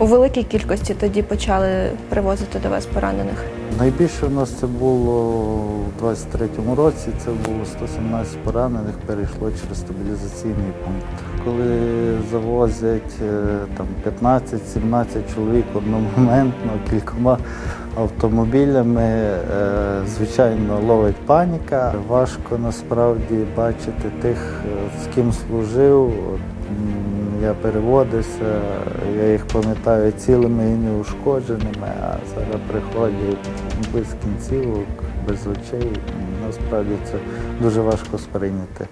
У великій кількості тоді почали привозити до вас поранених. Найбільше у нас це було у 23-му році. Це було 117 поранених, перейшло через стабілізаційний пункт. Коли завозять е, там 15-17 чоловік одномоментно кількома автомобілями, е, звичайно, ловить паніка. Важко насправді бачити тих, е, з ким служив. Я переводився, я їх пам'ятаю цілими і неушкодженими, а зараз приходять без кінцівок, без очей. Насправді це дуже важко сприйняти.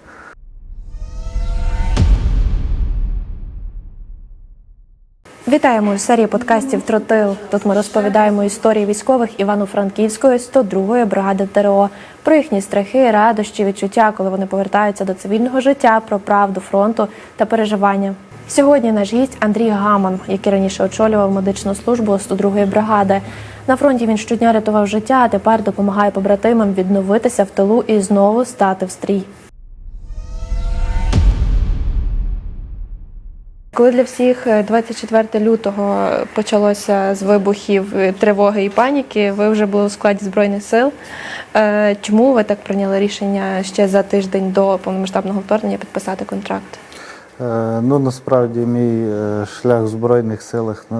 Вітаємо у серії подкастів Тротил. Тут ми розповідаємо історії військових Івано-Франківської 102-ї бригади ТРО про їхні страхи, радощі, відчуття, коли вони повертаються до цивільного життя, про правду фронту та переживання. Сьогодні наш гість Андрій Гаман, який раніше очолював медичну службу 102-ї бригади. На фронті він щодня рятував життя, а тепер допомагає побратимам відновитися в тилу і знову стати в стрій. Коли для всіх е, 24 лютого почалося з вибухів, е, тривоги і паніки, ви вже були у складі збройних сил. Е, Чому ви так прийняли рішення ще за тиждень до повномасштабного вторгнення підписати контракт? Е, Ну, насправді, мій е, шлях в Збройних силах е,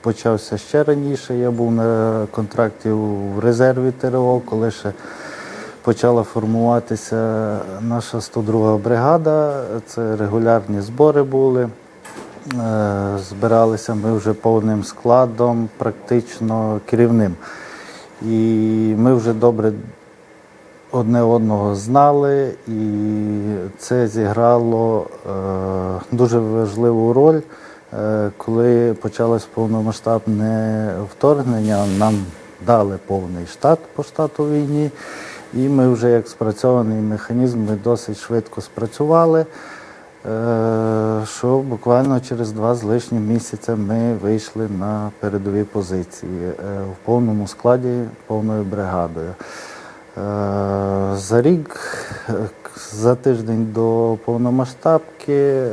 почався ще раніше. Я був на контракті в резерві ТРО, коли ще почала формуватися наша 102 бригада. Це регулярні збори були. Збиралися ми вже повним складом, практично керівним. І ми вже добре одне одного знали, і це зіграло е, дуже важливу роль. Е, коли почалось повномасштабне вторгнення, нам дали повний штат по штату війні, і ми вже як спрацьований механізм ми досить швидко спрацювали. е, Що буквально через два з лишнім місяця ми вийшли на передові позиції в повному складі, повною бригадою. Е, За рік, е, за тиждень до повномасштабки е,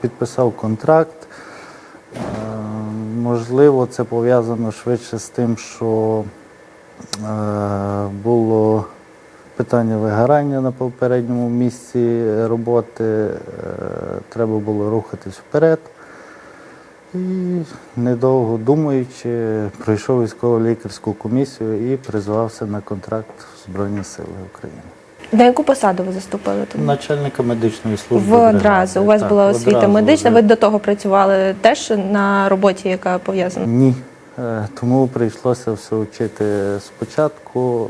підписав контракт. Можливо, це пов'язано швидше з тим, що було питання вигорання на попередньому місці роботи, треба було рухатись вперед. І недовго думаючи, пройшов військово-лікарську комісію і призвався на контракт в Збройні Сили України. На яку посаду ви заступили тоді? Начальника медичної служби. В одразу. У вас Так, була освіта одразу медична. вже. Ви до того працювали теж на роботі, яка пов'язана? Ні. Е, Тому прийшлося все вчити спочатку.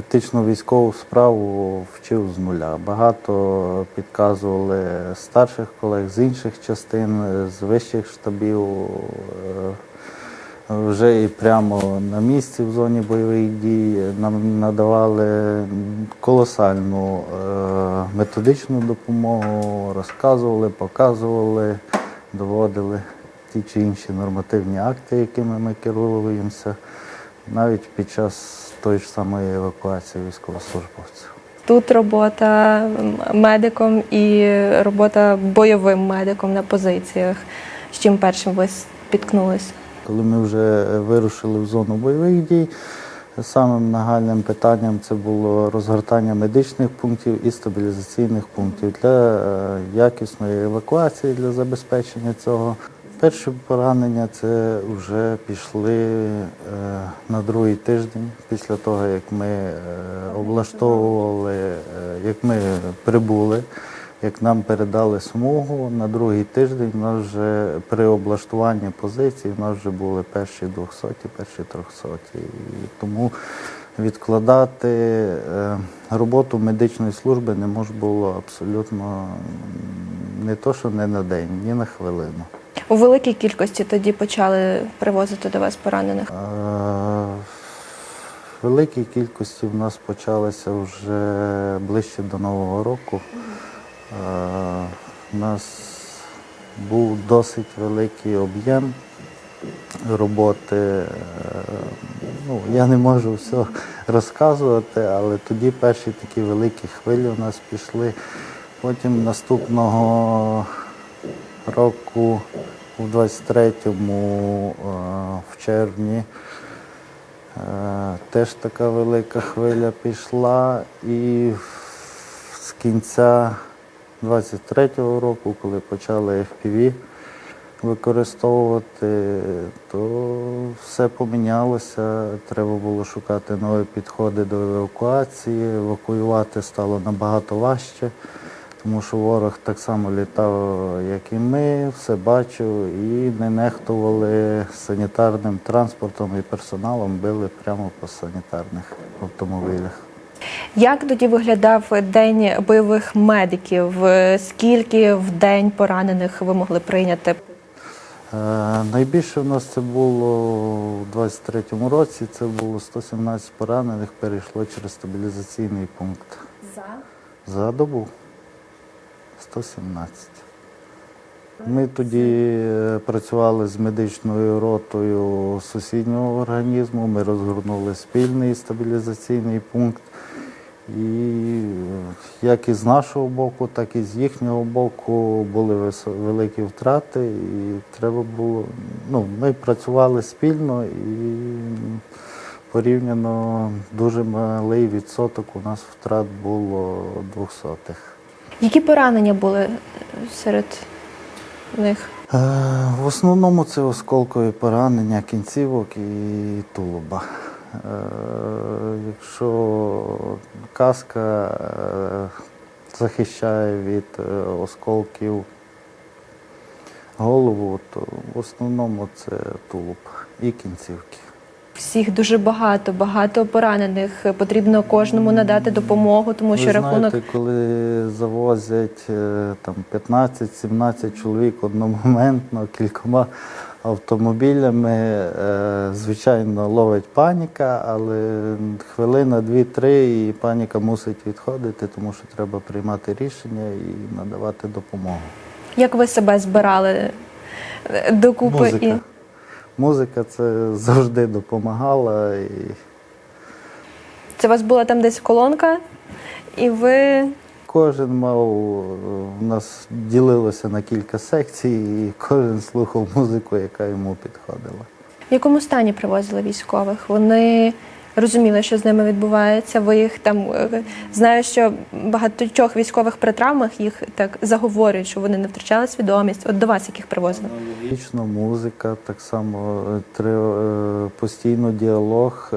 Фактично військову справу вчив з нуля. Багато підказували старших колег з інших частин, з вищих штабів. Е, Вже і прямо на місці в зоні бойових дій нам надавали колосальну е, методичну допомогу, розказували, показували, доводили ті чи інші нормативні акти, якими ми керуємося, навіть під час тої ж самої евакуації військовослужбовців. Тут робота медиком і робота бойовим медиком на позиціях. З чим першим ви спіткнулися? Коли ми вже вирушили в зону бойових дій, самим нагальним питанням це було розгортання медичних пунктів і стабілізаційних пунктів для е, якісної евакуації, для забезпечення цього. Перші поранення це вже пішли е, на другий тиждень після того, як ми е, облаштовували, е, як ми прибули. Як нам передали смугу на другий тиждень, у нас вже при облаштуванні позицій у нас вже були перші 200, перші 300. І тому відкладати роботу медичної служби не можна було абсолютно не то, що не на день, ні на хвилину. У великій кількості тоді почали привозити до вас поранених. В великій кількості в нас почалося вже ближче до Нового року. У нас був досить великий об'єм роботи. Е, Ну, я не можу все розказувати, але тоді перші такі великі хвилі у нас пішли Потім наступного року, у 23-му, е, в червні, е, теж така велика хвиля пішла. І з кінця 23-го року, коли почали FPV використовувати, то все помінялося. Треба було шукати нові підходи до евакуації. Евакуювати стало набагато важче, тому що ворог так само літав, як і ми, все бачив, і не нехтували санітарним транспортом і персоналом, били прямо по санітарних автомобілях. Як тоді виглядав день бойових медиків? Скільки в день поранених ви могли прийняти? Е, Найбільше в нас це було у 23-му році. Це було 117 поранених, перейшло через стабілізаційний пункт. За За добу 117. Ми тоді е, працювали з медичною ротою сусіднього організму. Ми розгорнули спільний стабілізаційний пункт. І е, як і з нашого боку, так і з їхнього боку були великі втрати, і треба було. Ну, ми працювали спільно і порівняно дуже малий відсоток у нас втрат було двохсотих. Які поранення були серед них? Е, В основному це осколкові поранення кінцівок і тулуба. Е, Якщо каска е, захищає від осколків голову, то в основному це тулуб і кінцівки. Всіх дуже багато, багато поранених. Потрібно кожному надати допомогу, тому що Ви рахунок коли завозять е, там 15-17 чоловік одномоментно кількома автомобілями, е, звичайно, ловить паніка, але хвилина, дві-три, і паніка мусить відходити, тому що треба приймати рішення і надавати допомогу. як ви себе збирали е, докупи Музика. і Музика це завжди допомагала. І це у вас була там десь колонка, і ви Кожен мав, у нас ділилося на кілька секцій, і кожен слухав музику, яка йому підходила. в якому стані привозили військових? Вони розуміли, що з ними відбувається. Ви їх там е, знаю, що багатьох військових при травмах їх так заговорюють, що вони не втрачали свідомість. От до вас яких привозили? Логічно, музика, так само е, тре- е, постійно діалог,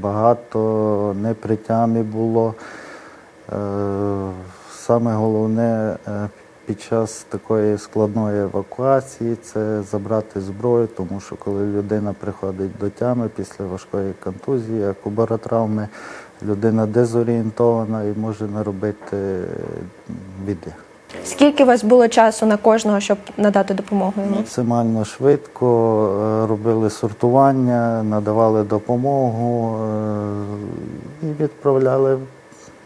багато не при тямі було. Саме головне під час такої складної евакуації це забрати зброю, тому що коли людина приходить до тями після важкої контузії, як у людина дезорієнтована і може наробити е, біди. Скільки у вас було часу на кожного, щоб надати допомогу йому? Максимально швидко е, робили сортування, надавали допомогу е, і відправляли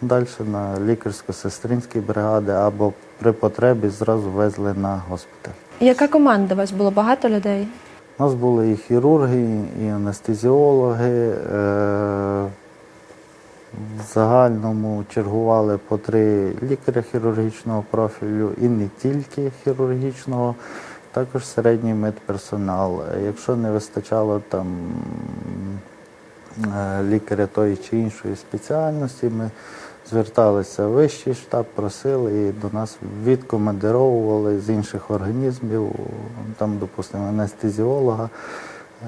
далі на лікарсько-сестринські бригади або при потребі зразу везли на госпіталь. Яка команда у вас було? Багато людей? У нас були і хірурги, і анестезіологи. е, В загальному чергували по три лікаря хірургічного профілю і не тільки хірургічного, також середній медперсонал. Якщо не вистачало там е, лікаря тої чи іншої спеціальності, ми зверталися в вищий штаб, просили і до нас відкомандировували з інших організмів, там, допустимо, анестезіолога.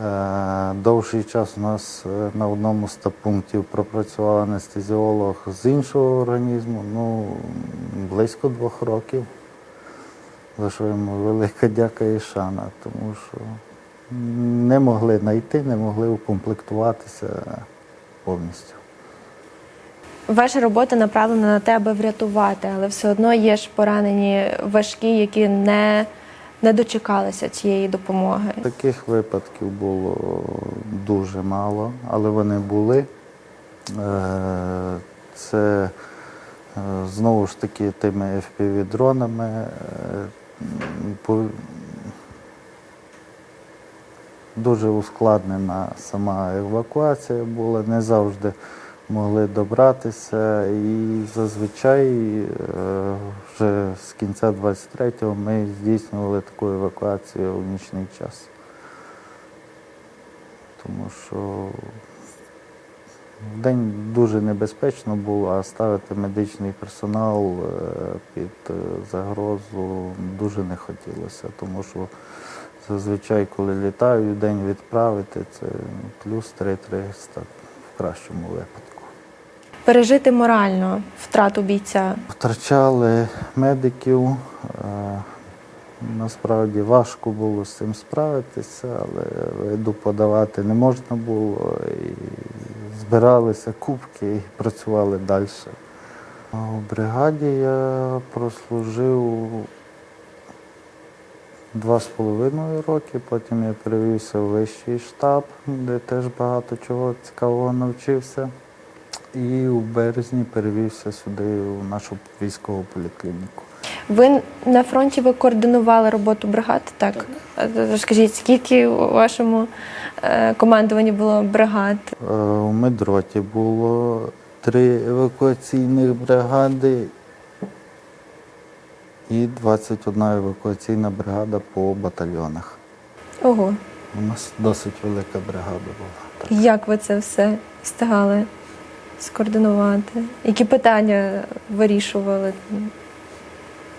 Е, Довший час у нас е, на одному з стаб-пунктів пропрацював анестезіолог з іншого організму, ну, близько двох років, за що йому велика дяка і шана, тому що не могли знайти, не могли укомплектуватися повністю. Ваша робота направлена на те, аби врятувати, але все одно є ж поранені важкі, які не, не дочекалися цієї допомоги. Таких випадків було дуже мало, але вони були. Е, Це е, знову ж таки тими FPV-дронами. е, Дуже ускладнена сама евакуація була, не завжди могли добратися. І зазвичай е, вже з кінця 23-го ми здійснювали таку евакуацію в нічний час. Тому що день дуже небезпечно було, а ставити медичний персонал е, під е, загрозу дуже не хотілося, тому що зазвичай, коли літаю, день відправити, це плюс 3300 в кращому випадку. Пережити морально втрату бійця. Втрачали медиків. е, Насправді важко було з цим справитися, але виду подавати не можна було. І збиралися кубки і працювали далі. У бригаді я прослужив два з половиною роки, потім я перевівся в вищий штаб, де теж багато чого цікавого навчився. І у березні перевівся сюди, у нашу військову поліклініку. Ви на фронті ви координували роботу бригад, так? так. Скажіть, скільки у вашому е, командуванні було бригад? Е, У медроті було три евакуаційних бригади і 21 евакуаційна бригада по батальйонах. Ого, У нас досить велика бригада була. як ви це все встигали скоординувати? Які питання вирішували?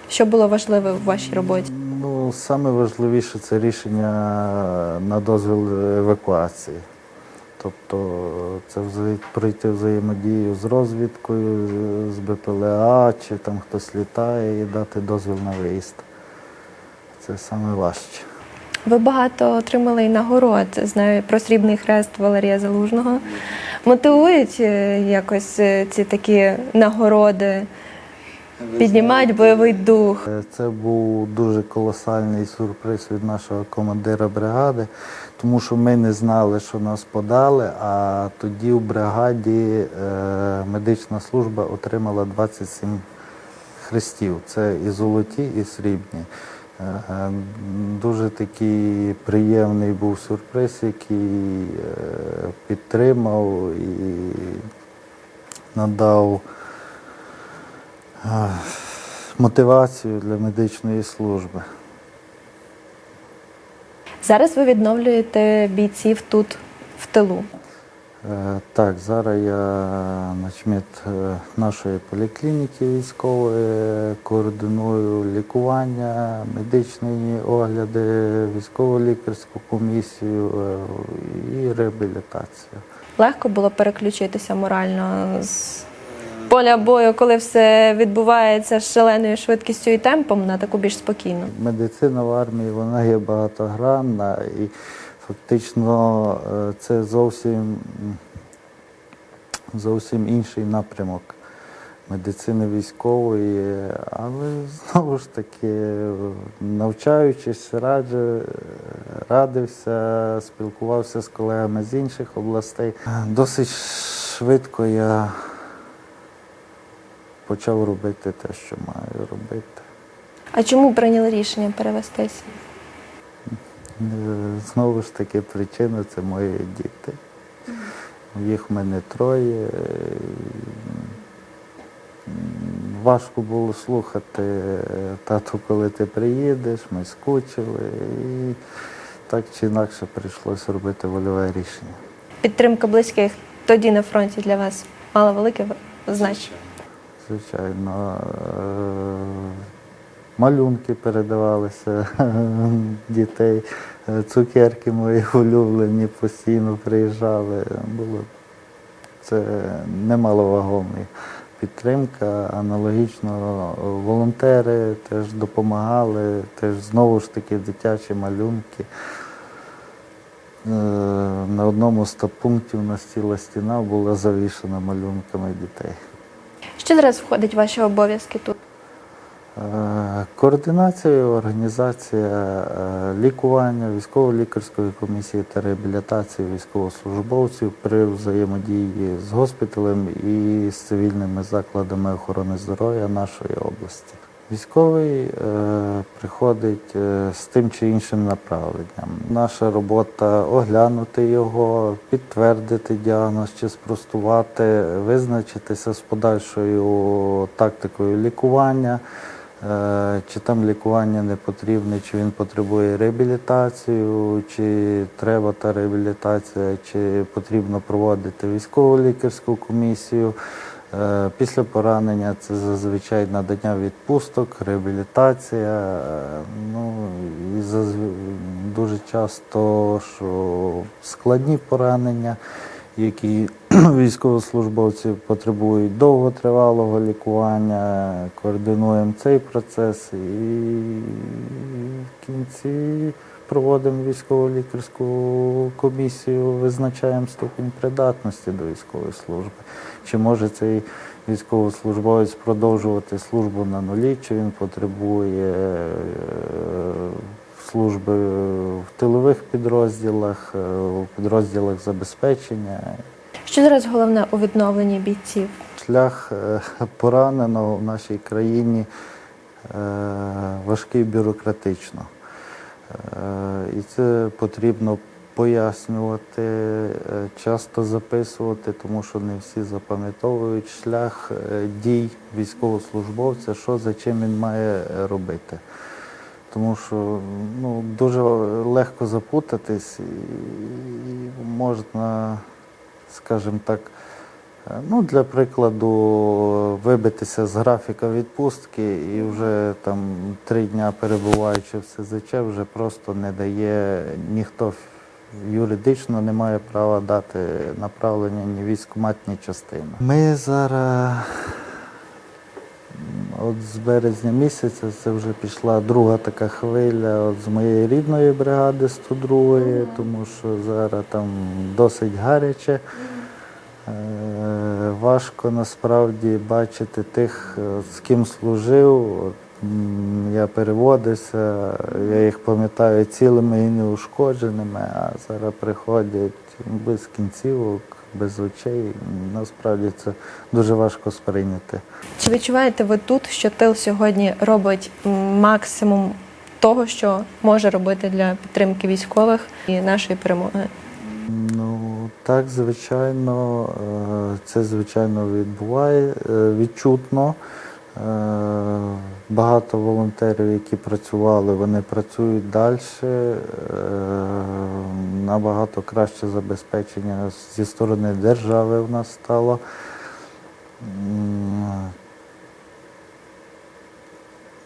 Що було важливе в вашій роботі? Ну, саме важливіше це рішення на дозвіл евакуації. Тобто це пройти взаємодію з розвідкою, з БПЛА, чи там хтось літає і дати дозвіл на виїзд. Це саме важче. Ви багато отримали і нагород. Знаю про срібний хрест Валерія Залужного. Мотивують е, якось е, ці такі нагороди, піднімають бойовий дух. Е, Це був дуже колосальний сюрприз від нашого командира бригади, тому що ми не знали, що нас подали, а тоді в бригаді медична служба отримала 27 хрестів. Це і золоті, і срібні. Е, е, Дуже такий приємний був сюрприз, який е, підтримав і надав е, мотивацію для медичної служби. Зараз ви відновлюєте бійців тут в тилу. Е, Так, зараз я начмет нашої поліклініки військової, координую лікування, медичні огляди, військово-лікарську комісію е, і реабілітацію. Легко було переключитися морально з поля бою, коли все відбувається з шаленою швидкістю і темпом на таку більш спокійну. Медицина в армії вона є багатогранна і фактично е, це зовсім, зовсім інший напрямок медицини військової, але знову ж таки, навчаючись, раджу, радився, спілкувався з колегами з інших областей. Досить швидко я почав робити те, що маю робити. А чому прийняли рішення перевестися? Е, Знову ж таки, причина це мої діти. Їх в мене троє. Е, Важко було слухати е, тату, коли ти приїдеш, ми скучили. І так чи інакше прийшлося робити вольове рішення. Підтримка близьких тоді на фронті для вас мала велике значення. Звичайно, малюнки передавалися дітей, цукерки мої улюблені постійно приїжджали. Було це немаловагомий підтримка. Аналогічно волонтери теж допомагали, теж знову ж таки дитячі малюнки. Е, На одному з пунктів на ціла стіна була завішена малюнками дітей. Що зараз входить в ваші обов'язки тут? Е, Координація, організація е, лікування, військово-лікарської комісії та реабілітації військовослужбовців при взаємодії з госпіталем і з цивільними закладами охорони здоров'я нашої області. Військовий е, приходить з тим чи іншим направленням. Наша робота оглянути його, підтвердити діагноз чи спростувати, визначитися з подальшою тактикою лікування, чи там лікування не потрібне, чи він потребує реабілітацію, чи треба та реабілітація, чи потрібно проводити військово лікарську комісію. Е, Після поранення це зазвичай надання відпусток, реабілітація. е, Ну і дуже часто, що складні поранення, які військовослужбовці потребують довготривалого лікування, координуємо цей процес і в кінці проводимо військово-лікарську комісію, визначаємо ступінь придатності до військової служби. Чи може цей військовослужбовець продовжувати службу на нулі, чи він потребує е, служби в тилових підрозділах, е, у підрозділах забезпечення. Що зараз головне у відновленні бійців? Шлях е, пораненого в нашій країні е, важкий бюрократично. Е, І це потрібно пояснювати, часто записувати, тому що не всі запам'ятовують шлях дій військовослужбовця, що за чим він має робити. Тому що ну, дуже легко запутатись і можна, скажімо так, Е, Ну, для прикладу, вибитися з графіка відпустки і вже там три дня перебуваючи в СЗЧ, вже просто не дає ніхто юридично не має права дати направлення ні військкомат, ні частина. Ми зараз от з березня місяця це вже пішла друга така хвиля от з моєї рідної бригади 102-ї, тому що зараз там досить гаряче. Е, Важко насправді бачити тих, е, з ким служив. От, Я переводився, я їх пам'ятаю цілими і неушкодженими, а зараз приходять без кінцівок, без очей. Насправді це дуже важко сприйняти. Чи відчуваєте ви тут, що тил сьогодні робить максимум того, що може робити для підтримки військових і нашої перемоги? Ну так, звичайно, е, це звичайно відбуває е, відчутно. Е, Багато волонтерів, які працювали, вони працюють далі. Набагато краще забезпечення зі сторони держави в нас стало.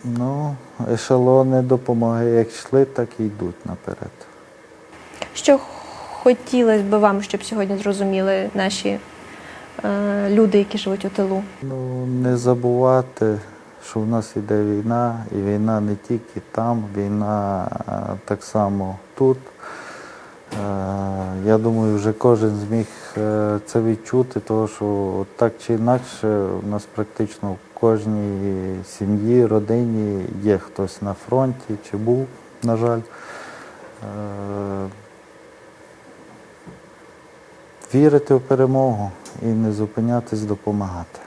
Ну, ешелони допомоги як йшли, так і йдуть наперед. Що хотілося б вам, щоб сьогодні зрозуміли наші е, люди, які живуть у тилу? Ну, не забувати, що в нас іде війна, і війна не тільки там, війна е, так само тут. Е, Я думаю, вже кожен зміг е, це відчути, тому що так чи інакше у нас практично в кожній сім'ї, родині є хтось на фронті чи був, на жаль. Вірити в перемогу і не зупинятись, допомагати.